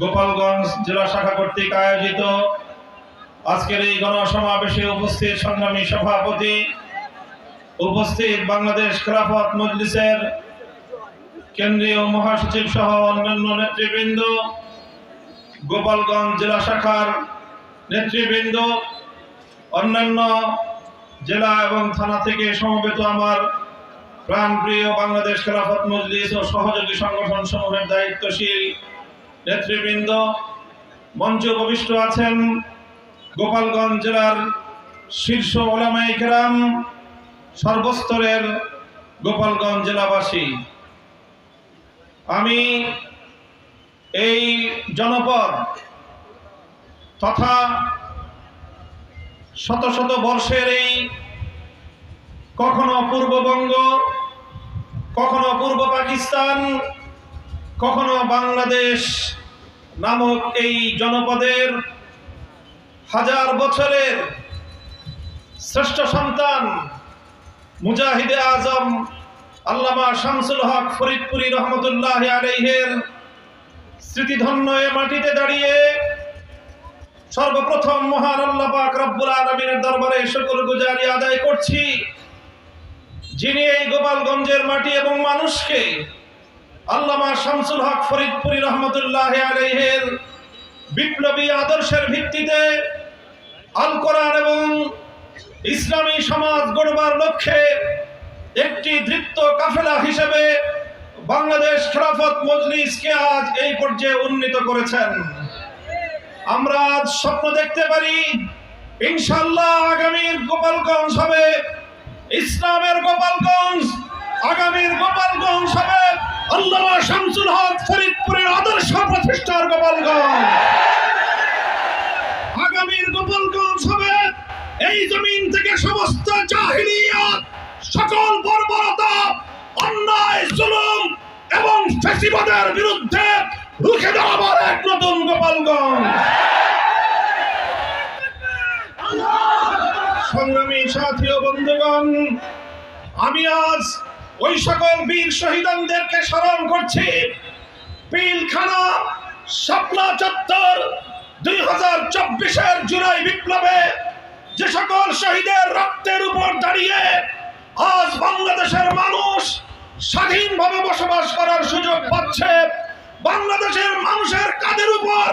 গোপালগঞ্জ জেলা শাখা কর্তৃক আয়োজিত আজকের এই গণসমাবেশে উপস্থিত সংগ্রামী সভাপতি উপস্থিত বাংলাদেশ খেলাফত মজলিসের কেন্দ্রীয় মহাসচিব সহ অন্যান্য নেতৃবৃন্দ, গোপালগঞ্জ জেলা শাখার নেতৃবৃন্দ, অন্যান্য জেলা এবং থানা থেকে সমবেত আমার প্রাণপ্রিয় বাংলাদেশ খেলাফত মজলিস ও সহযোগী সংগঠন সমূহের দায়িত্বশীল নেতৃবৃন্দ, মঞ্চ উপবিষ্ট আছেন গোপালগঞ্জ জেলার শীর্ষ ওলামাই কেরাম, সর্বস্তরের গোপালগঞ্জ জেলাবাসী। আমি এই জনপদ তথা শত শত বর্ষের এই কখনো পূর্ববঙ্গ, কখনো পূর্ব পাকিস্তান কখনো বাংলাদেশ নামক এই জনপদের হাজার বছরের শ্রেষ্ঠ সন্তান মুজাহিদে আজম আল্লামা শামসুল হক ফরিদপুরি রহমতুল্লাহ আলাইহের স্মৃতিধন্য এ মাটিতে দাঁড়িয়ে সর্বপ্রথম মহান আল্লাহ পাক রব্বুল আলমিনের দরবারে সকল গুজারি আদায় করছি। যিনি এই গোপালগঞ্জের মাটি এবং মানুষকে আল্লামা শামসুল হক ফরিদপুরি রহমতুল্লাহ আলাইহের বিপ্লবী আদর্শের ভিত্তিতে আল কোরআন এবং ইসলামী সমাজ গড়বার লক্ষ্যে একটি ধৃপ্ত কাফেলা হিসেবে বাংলাদেশ খেলাফত মজলিসকে আজ এই পর্যায়ে উন্নীত করেছেন। আমরা আজ স্বপ্ন দেখতে পারি ইনশাল্লাহ আগামীর গোপালগঞ্জ হবে। ইসলামের গোপালগঞ্জ, আগামীর গোপালগঞ্জ ফেসিবাদের বিরুদ্ধে রুখে দাঁড়াবার এক নতুন গোপালগঞ্জ। সংগ্রামী সাথী বন্ধুগণ, আমি আজ ওই সকল বীর শহীদানদেরকে স্মরণ করছি। পিলখানা শাপলা চত্বর দুই হাজার চব্বিশের জুলাই বিপ্লবে যে সকল শহীদের রক্তের উপর দাঁড়িয়ে আজ বাংলাদেশের মানুষ স্বাধীনভাবে বসবাস করার সুযোগ পাচ্ছে। বাংলাদেশের মানুষের কাদের উপর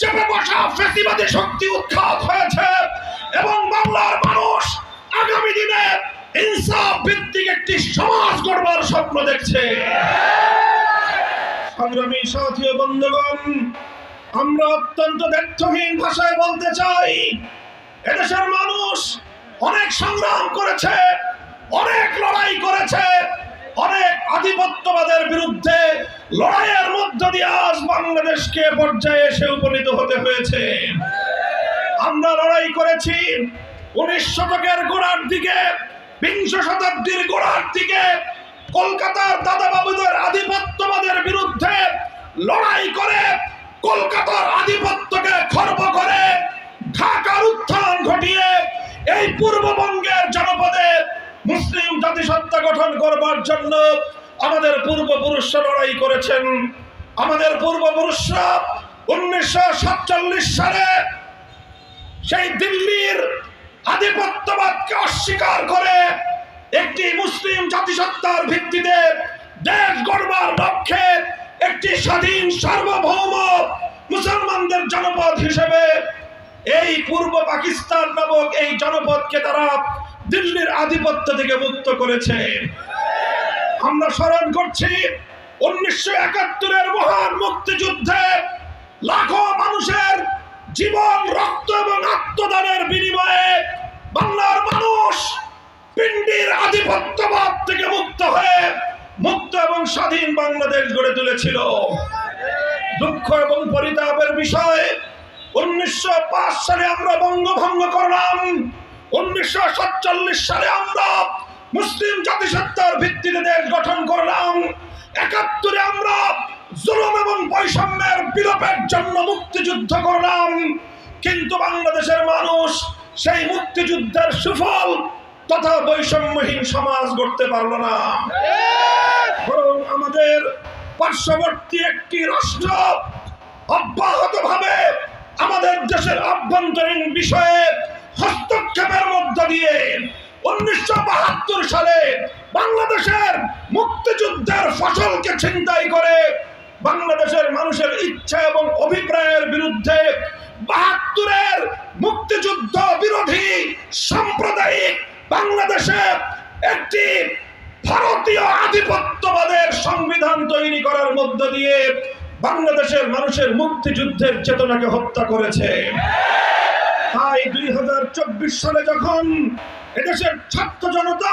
চেপে বসা ফেসিবাদী শক্তি উৎখাত হয়েছে এবং বাংলার মানুষ আগামী দিনে ইনসাফ ভিত্তিক একটি সমাজ গড়বার স্বপ্ন দেখছে। সংগ্রামী সাথী বন্ধুগণ, আমরা অত্যন্ত ব্যর্থহীন ভাষায় বলতে চাই, এদেশের মানুষ অনেক সংগ্রাম করেছে, অনেক লড়াই করেছে অনেক আধিপত্যবাদের বিরুদ্ধে লড়াইয়ের মধ্য দিয়ে আজ বাংলাদেশকে পর্যায়ে এসে উপনীত হতে হয়েছে। আমরা লড়াই করেছি উনিশ শতকের গোড়ার দিকে, বিংশ শতাব্দীর গোড়ার দিকে, কলকাতার দাদাবাবুদের আধিপত্যবাদের বিরুদ্ধে লড়াই করে, কলকাতার আধিপত্যকে খর্ব করে, ঢাকার উত্থান ঘটিয়ে এই পূর্ববঙ্গের জনপদে মুসলিম জাতিসত্তা গঠন করবার জন্য আমাদের পূর্বপুরুষরা লড়াই করেছেন। আমাদের পূর্বপুরুষরা উনিশশো সাতচল্লিশ সালে সেই দিল্লির আধিপত্যবাদকে অস্বীকার করে একটি মুসলিম জাতিসত্তার ভিত্তিতে দেশ গড়বার লক্ষ্যে একটি স্বাধীন সার্বভৌম মুসলমানদের জনপদ হিসেবে এই পূর্ব পাকিস্তান নামক এই জনপদকে তারা দিল্লির আধিপত্য থেকে মুক্ত করেছে। আমরা স্মরণ করছি, উনিশশো একাত্তরের মহান মুক্তিযুদ্ধে লাখো মানুষের জীবন, রক্ত এবং আত্মদানের বিনিময়ে বাংলার মানুষ পিণ্ডির আধিপত্যবাদ থেকে মুক্ত হয়ে মুক্ত এবং স্বাধীন বাংলাদেশ গড়ে তুলেছিল। দুঃখ এবং পরিতাপের বিষয়, উনিশশো পাঁচ সালে আমরা বঙ্গভঙ্গ করলাম। উনিশশো সাতচল্লিশ সালে আমরা মুসলিম জাতিসত্তার ভিত্তিতে দেশ গঠন করলাম। একাত্তরে আমরা জুলুম এবং বৈষম্যের বিলোপের জন্য মুক্তিযুদ্ধ করলাম। কিন্তু বাংলাদেশের মানুষ সেই মুক্তিযুদ্ধের সুফল তথা বৈষম্যহীন সমাজ গড়তে পারল না। বরং আমাদের পার্শ্ববর্তী একটি রাষ্ট্র অব্যাহতভাবে আমাদের দেশের আভ্যন্তরীণ বিষয়ে হস্তক্ষেপের মধ্য দিয়ে উনিশশো বাহাত্তর সালে বাংলাদেশের মুক্তিযুদ্ধের ফসলকে ছিনতাই করে বাংলাদেশের মানুষের ইচ্ছা এবং অভিপ্রায়ের বিরুদ্ধে বাহাত্তরের মুক্তিযুদ্ধ বিরোধী সাম্প্রদায়িক বাংলাদেশে একটি ভারতীয় আধিপত্যবাদের সংবিধান তৈরি করার মধ্য দিয়ে বাংলাদেশের মানুষের মুক্তিযুদ্ধের চেতনাকে হত্যা করেছে। তাই দুই হাজার চব্বিশ সালে যখন এদেশের ছাত্র জনতা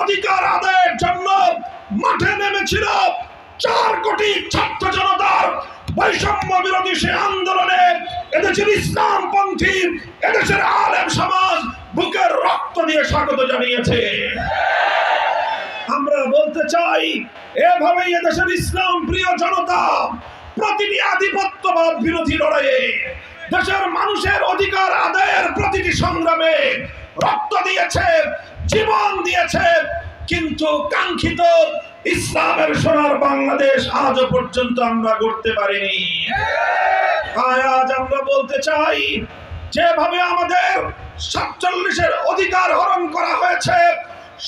অধিকার আদায়ের জন্য মাঠে নেমেছিল, চার কোটি ছাত্র জনতার বৈষম্য বিরোধী সে আন্দোলনে এদেশের ইসলামপন্থী, এদেশের আলেম সমাজ বুকের রক্ত দিয়ে স্বাগত জানিয়েছে। আমরা বলতে চাই, এভাবেই এদেশের ইসলাম প্রিয় জনতা প্রতিটি আধিপত্যবাদ বিরোধী লড়াইয়ে দেশের মানুষের অধিকার আদায়ের প্রতিটি সংগ্রামে রক্ত দিয়েছে, জীবন দিয়েছে, কিন্তু কাঙ্ক্ষিত ইসলামের সোনার বাংলাদেশ আজও পর্যন্ত আমরা গড়তে পারিনি। আজ আমরা বলতে চাই, যেভাবে আমাদের সাতচল্লিশের অধিকার হরণ করা হয়েছে,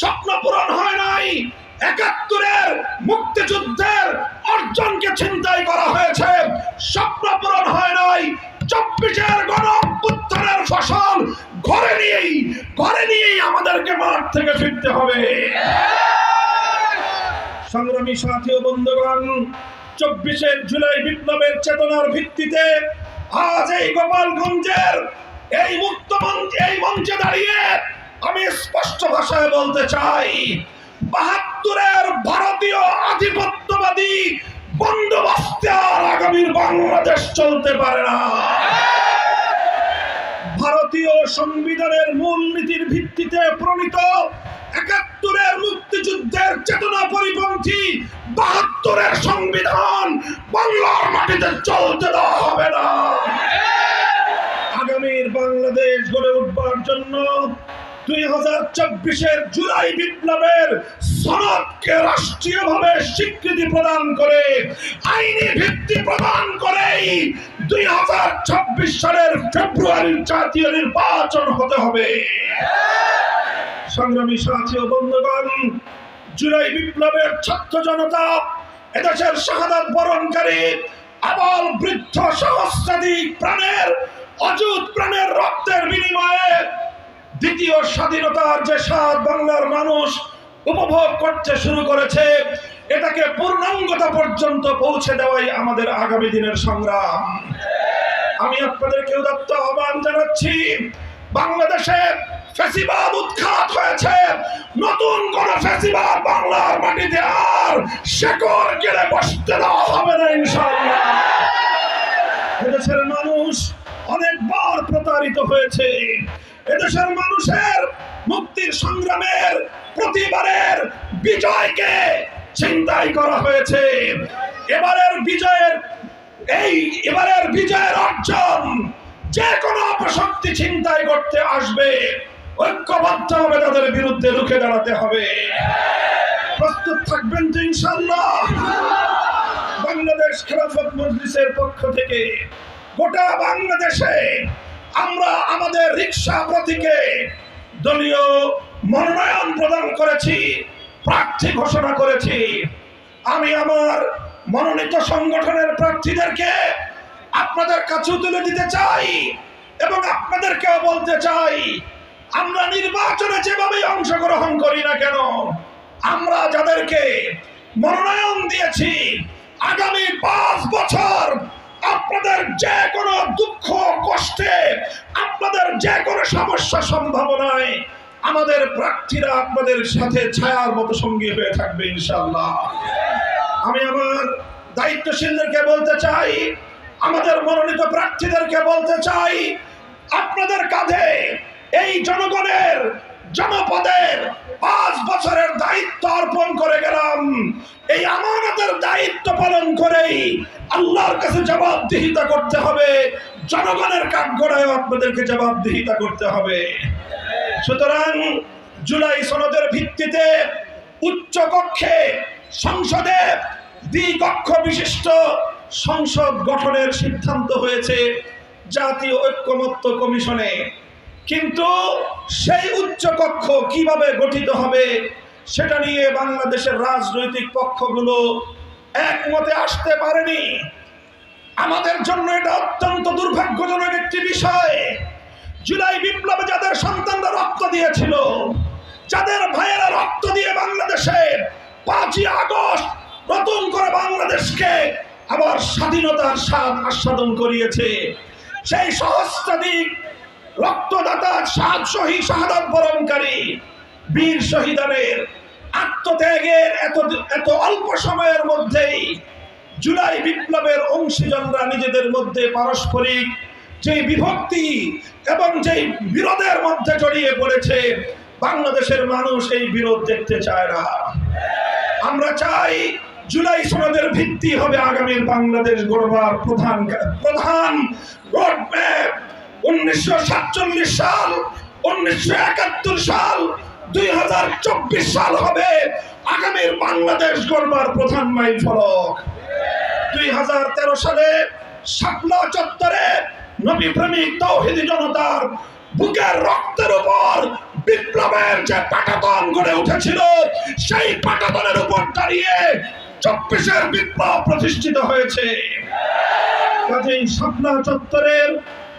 স্বপ্ন পূরণ হয় নাই, একাত্তরের মুক্তিযুদ্ধের অর্জনকে ছিনতাই করা হয়েছে, স্বপ্ন পূরণ হয় নাই চব্বিশের গণ অভ্যুত্থানের ফসল ঘরে নিয়েই ঘরে নিয়েই আমাদেরকে মাঠ থেকে ফিরতে হবে। সংগ্রামী সাথী ও বন্ধুগণ, চব্বিশের জুলাই বিপ্লবের চেতনার ভিত্তিতে আজ এই গোপালগঞ্জের এই মুক্ত এই মঞ্চে দাঁড়িয়ে আমি স্পষ্ট ভাষায় বলতে চাই, বাহাত্তরের ভারতীয় আধিপত্যবাদী বন্দোবস্তে আর আগামীর বাংলাদেশ চলতে পারে না। ভারতীয় সংবিধানের মূলনীতির ভিত্তিতে প্রণীত একাত্তরের মুক্তিযুদ্ধের চেতনা পরিপন্থী বাহাত্তরের সংবিধান বাংলার মাটিতে চলতে দেওয়া হবে না। আগামীর বাংলাদেশ গড়ে উঠবার জন্য দুই হাজার চব্বিশের জুলাই বিপ্লবের সনদকে রাষ্ট্রীয়ভাবে স্বীকৃতি প্রদান করে, আইনি ভিত্তি প্রদান করেই দুই হাজার ছাব্বিশ সালের ফেব্রুয়ারির জাতীয় নির্বাচন হতে হবে। সংগ্রামী সাথী বন্ধুগণ, জুলাই বিপ্লবের ছাত্র জনতা, এদেশের শাহাদাত বরণকারী, আবাল বৃদ্ধ সহস্রাধিক প্রাণের, অযুত প্রাণের রক্তের বিনিময়ে দ্বিতীয় স্বাধীনতার যে স্বাদ বাংলার মানুষ উপভোগ করতে শুরু করেছে। এটাকে পূর্ণাঙ্গতা পর্যন্ত পৌঁছে দেওয়াই আমাদের আগামী দিনের সংগ্রাম। আমি আপনাদেরকে উদাত্ত আহ্বান জানাচ্ছি, বাংলাদেশে ফ্যাসিবাদ উৎখাত হয়েছে। নতুন কোন ফ্যাসিবাদ বাংলার মাটিতে আর শেকড় গেলে বসতে দেওয়া হবে না, ইনশাআল্লাহ। এদেশের মানুষ অনেকবার প্রতারিত হয়েছে। এদেশের মানুষের মুক্তির সংগ্রামের প্রতিবারের বিজয়কে চিন্তাই করা হয়েছে। এবারের বিজয়ের এই এবারের বিজয়ের অর্জন যে কোনো অপশক্তি চিন্তাই করতে আসবে। ঐক্যবদ্ধ হবে তাদের বিরুদ্ধে, রুখে দাঁড়াতে হবে। প্রস্তুত থাকবেন তো ইনশাল্লাহ বাংলাদেশ খেলাফত মজলিসের পক্ষ থেকে গোটা বাংলাদেশে আমরা আমাদের রিক্সা প্রতীকে দলীয় মনোনয়ন প্রদান করেছি, প্রার্থী ঘোষণা করেছি। আমি আমার মনোনীত সংগঠনের প্রার্থীদেরকে আপনাদের কাছে তুলে দিতে চাই এবং আপনাদেরকেও বলতে চাই, আমরা নির্বাচনে যেভাবে অংশগ্রহণ করি না কেন, আমরা যাদেরকে মনোনয়ন দিয়েছি, আগামী পাঁচ বছর আপনাদের যে কোনো দুঃখ, কষ্টে, আপনাদের যে কোনো সমস্যা, সম্ভাবনায় আমাদের প্রার্থীরা আপনাদের সাথে ছায়ার মতো সঙ্গী হয়ে থাকবে ইনশাল্লাহ আমি আমার দায়িত্বশীলদেরকে বলতে চাই, আমাদের মনোনীত প্রার্থীদেরকে বলতে চাই, আপনাদের কাঁধে এই জনগণের জনপদের পাঁচ বছরের দায়িত্ব অর্পণ করে গেলাম। এই আমানতের দায়িত্ব পালন করেই আল্লাহর কাছে জবাবদিহিতা করতে হবে, জনগণের কাঠগড়ায় আপনাদেরকে জবাবদিহিতা করতে হবে। সুতরাং জুলাই সনদের ভিত্তিতে উচ্চ কক্ষে সংসদে দ্বিকক্ষ বিশিষ্ট সংসদ গঠনের সিদ্ধান্ত হয়েছে জাতীয় ঐক্যমত্য কমিশনে। কিন্তু সেই উচ্চকক্ষ কীভাবে গঠিত হবে সেটা নিয়ে বাংলাদেশের রাজনৈতিক পক্ষগুলো একমতে আসতে পারেনি। আমাদের জন্য এটা অত্যন্ত দুর্ভাগ্যজনক একটি বিষয়। জুলাই বিপ্লবে যাদের সন্তানরা রক্ত দিয়েছিল, যাদের ভাইয়েরা রক্ত দিয়ে বাংলাদেশে পাঁচই আগস্ট নতুন করে বাংলাদেশকে আবার স্বাধীনতার স্বাদ আস্বাদন করিয়েছে। সেই সহস্রাধিক রক্তদাতা সাত শহীদ বরণকারী বীর শহীদানের আত্মত্যাগের এত এত অল্প সময়ের মধ্যেই জুলাই বিপ্লবের অংশীজনরা নিজেদের মধ্যে পারস্পরিক যে বিভক্তি এবং যে বিরোধের মধ্যে জড়িয়ে পড়েছে, বাংলাদেশের মানুষ এই বিরোধ দেখতে চায় না। আমরা চাই জুলাই সনদের ভিত্তি হবে আগামীর বাংলাদেশ গড়বার প্রধান প্রধান রোডম্যাপ উনিশশো সাতচল্লিশ সাল, উনিশশো একাত্তর সাল, দুই হাজার চব্বিশ সাল হবে আগামীর বাংলাদেশ গড়বার প্রধান মাইল ফলক দুই হাজার তেরো সালে শাপলা চত্বরে নবী প্রেমিক তৌহিদি জনতার বুকের রক্তের উপর বিপ্লবের যে পাটাতন গড়ে উঠেছিল, সেই পাটাতনের উপর দাঁড়িয়ে চব্বিশের বিপ্লব প্রতিষ্ঠিত হয়েছে। কাজেই শাপলা চত্বরের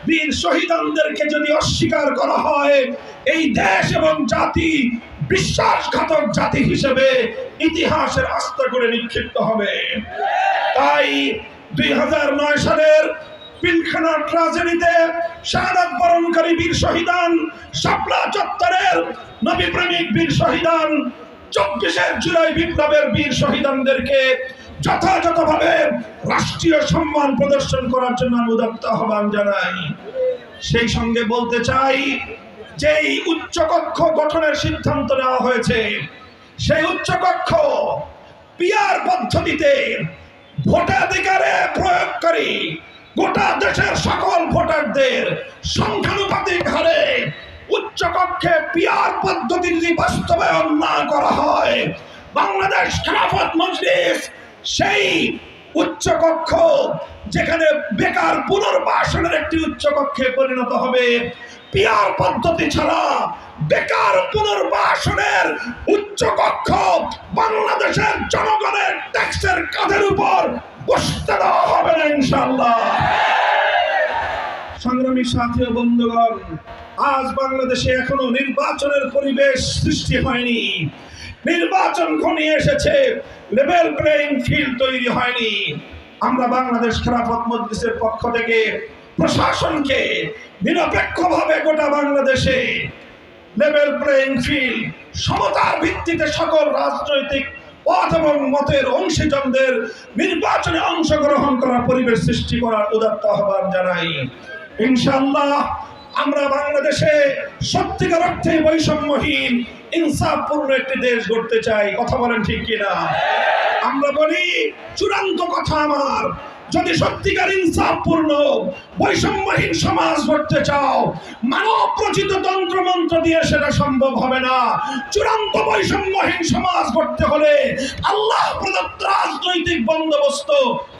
বীর শহীদানদেরকে যদি অস্বীকার করা হয়, এই দেশ এবং জাতি বিশ্বাসঘাতক জাতি হিসেবে ইতিহাসের আস্থা করে নিক্ষিপ্ত হবে। তাই দুই হাজার নয় সালের পিলখানা ট্রাজেডিতে শাহাদাত বরণকারী বীর শহীদান, শাপলা চত্বরের নবী প্রেমিক বীর শহীদান, চব্বিশের জুলাই বিপ্লবের বীর শহীদানদেরকে যথাযথভাবে রাষ্ট্রীয় সম্মান প্রদর্শন করার জন্য আমি উদাত্ত আহ্বান জানাই। সেই সঙ্গে বলতে চাই, যেই উচ্চকক্ষ গঠনের সিদ্ধান্ত নেওয়া হয়েছে, সেই উচ্চকক্ষ পিয়ার পদ্ধতিতে ভোটাধিকারে প্রয়োগকারী গোটা দেশের সকল ভোটারদের সংখ্যানুপাতিক হারে উচ্চকক্ষে পিয়ার পদ্ধতি যদি বাস্তবায়ন না করা হয়, বাংলাদেশ খেলাফত মজলিস সেই উচ্চকক্ষ যেখানে বেকার পুনর্বাসনের একটি উচ্চকক্ষে পরিণত হবে। পিয়ার পদ্ধতি ছাড়া বেকার পুনর্বাসনের উচ্চকক্ষ বাংলাদেশের জনগণের ট্যাক্সের কাঁধের উপর ইনশাল্লাহ সংগ্রামী সাথী ও বন্ধুগণ, আজ বাংলাদেশে এখনও নির্বাচনের পরিবেশ সৃষ্টি হয়নি। নির্বাচন ঘনিয়ে এসেছে লেভেল প্লেইং ফিল্ড তৈরি হয়নি। আমরা বাংলাদেশ খেলাফত মজলিসের পক্ষ থেকে প্রশাসনকে নিরপেক্ষভাবে গোটা বাংলাদেশে লেভেল প্লেইং ফিল্ড সমতার ভিত্তিতে সকল রাজনৈতিক পথ এবং মতের অংশীজনদের নির্বাচনে অংশগ্রহণ করার পরিবেশ সৃষ্টি করার উদাত্ত আহ্বান জানাই। ইনশাল্লাহ আমরা বাংলাদেশে সত্যিকার অর্থে বৈষম্যহীন, ইনসাফপূর্ণ একটি দেশ গড়তে চাই। কথা বলেন ঠিক কিনা? আমরা বলি, চূড়ান্ত কথা আমার। যদি সত্যিকার ইনসাফপূর্ণ বৈষম্যহীন সমাজ গড়তে চাও মানব তন্ত্র মন্ত্র দিয়ে সেটা সম্ভব হবে না। চূড়ান্ত বৈষম্যহীন সমাজ গড়তে হলে আল্লাহ প্রদত্ত রাজনৈতিক বন্দোবস্ত,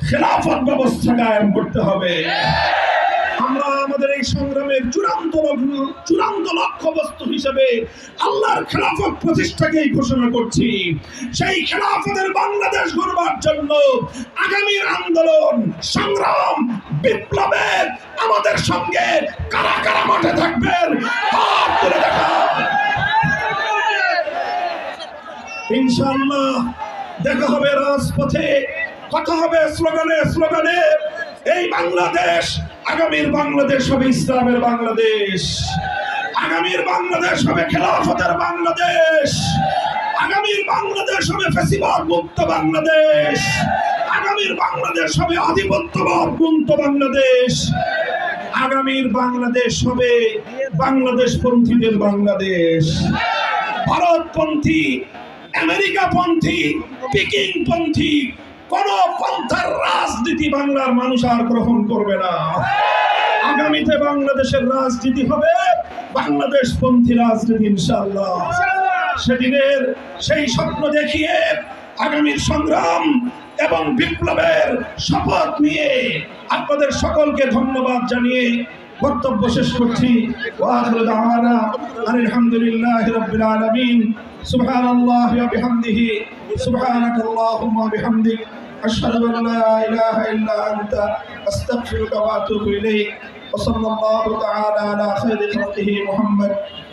খেলাফত ব্যবস্থা কায়েম করতে হবে। আমাদের এই সংগ্রামের চূড়ান্ত লগ্ন- চূড়ান্ত লক্ষ্য বস্তু হিসেবে আল্লাহর খেলাফত প্রতিষ্ঠাকেই ঘোষণা করছি। সেই খেলাফতের বাংলাদেশ গড়বার জন্য আগামীর আন্দোলন, সংগ্রাম বিপ্লবের আমাদের সঙ্গে কারা কারা মাঠে থাকবেন ইনশাআল্লাহ দেখা হবে রাজপথে, কথা হবে স্লোগানে স্লোগানে, এই বাংলাদেশ আগামীর বাংলাদেশ হবে ইসলামের বাংলাদেশ। আগামীর বাংলাদেশ হবে খেলাফতের বাংলাদেশ। আগামীর বাংলাদেশ হবে ফেসিবাদ মুক্ত বাংলাদেশ। আগামীর বাংলাদেশ হবে আধিপত্যবাদ মুক্ত বাংলাদেশ। আগামীর বাংলাদেশ হবে বাংলাদেশ পন্থীদের বাংলাদেশ। ভারতপন্থী, আমেরিকাপন্থী পিকিং পন্থী কোন পন্থার রাজনীতি বাংলার মানুষ আর গ্রহণ করবে না। আগামীতে বাংলাদেশের রাজনীতি হবে বাংলাদেশ পন্থী রাজনীতি ইনশাল্লাহ সেদিনের সেই স্বপ্ন দেখিয়ে আগামীর সংগ্রাম এবং বিপ্লবের শপথ নিয়ে আপনাদের সকলকে ধন্যবাদ জানিয়ে বক্তব্য শেষ করছি ওয়াখিরু দাওয়ানা আলহামদুলিল্লাহি রাব্বিল আলামিন সুবহানাল্লাহি ওয়া বিহামদিহি সুবহানাকাল্লাহুম্মা ওয়া বিহামদিক আশহাদু আন লা ইলাহা ইল্লা আনতা আস্তাগফিরুকা ওয়া আতুবু ইলাইক وصلى الله تعالى على خير خلقه محمد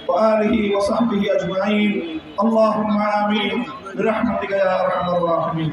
وآله وصحبه أجمعين اللهم آمين برحمتك يا أرحم الراحمين